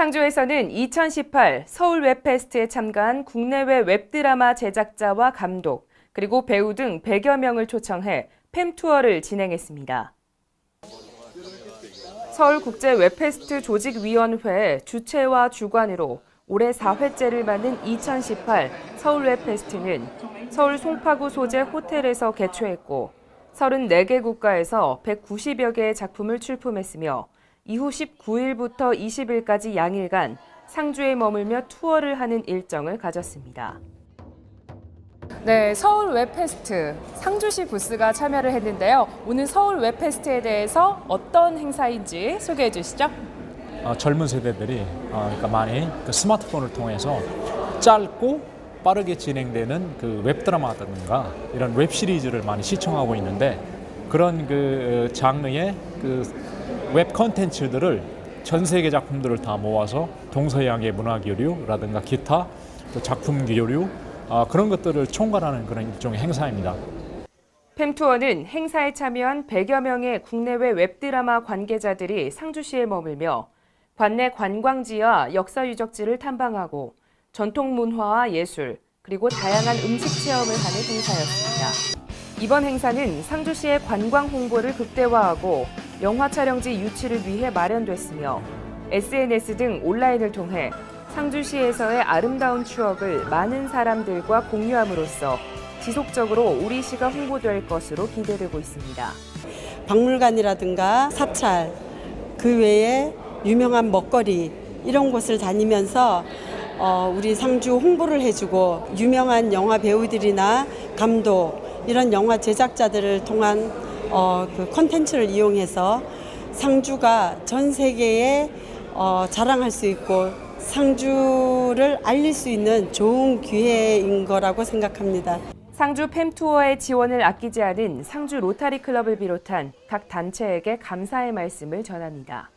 상주에서는 2018 서울 웹페스트에 참가한 국내외 웹드라마 제작자와 감독, 그리고 배우 등 100여 명을 초청해 팸투어를 진행했습니다. 서울국제 웹페스트 조직위원회 주최와 주관으로 올해 4회째를 맞는 2018 서울 웹페스트는 서울 송파구 소재 호텔에서 개최했고 34개 국가에서 190여 개의 작품을 출품했으며 이후 19일부터 20일까지 양일간 상주에 머물며 투어를 하는 일정을 가졌습니다. 네, 서울 웹페스트 상주시 부스가 참여를 했는데요. 오늘 서울 웹페스트에 대해서 어떤 행사인지 소개해 주시죠. 어, 젊은 세대들이 어, 그러니까 많이 그 스마트폰을 통해서 짧고 빠르게 진행되는 그 웹드라마라든가 이런 웹 시리즈를 많이 시청하고 있는데 그런 그 어, 장르의 그 웹 컨텐츠들을 전 세계 작품들을 다 모아서 동서양의 문화 교류라든가 기타 또 작품 교류 아, 그런 것들을 총괄하는 그런 일종의 행사입니다. 팸투어는 행사에 참여한 100여 명의 국내외 웹드라마 관계자들이 상주시에 머물며 관내 관광지와 역사 유적지를 탐방하고 전통 문화와 예술, 그리고 다양한 음식 체험을 하는 행사였습니다. 이번 행사는 상주시의 관광 홍보를 극대화하고 영화 촬영지 유치를 위해 마련됐으며 SNS 등 온라인을 통해 상주시에서의 아름다운 추억을 많은 사람들과 공유함으로써 지속적으로 우리 시가 홍보될 것으로 기대되고 있습니다. 박물관이라든가 사찰 그 외에 유명한 먹거리 이런 곳을 다니면서 어, 우리 상주 홍보를 해주고 유명한 영화 배우들이나 감독 이런 영화 제작자들을 통한 어, 그 컨텐츠를 이용해서 상주가 전 세계에 어, 자랑할 수 있고 상주를 알릴 수 있는 좋은 기회인 거라고 생각합니다. 상주 팸투어의 지원을 아끼지 않은 상주 로타리 클럽을 비롯한 각 단체에게 감사의 말씀을 전합니다.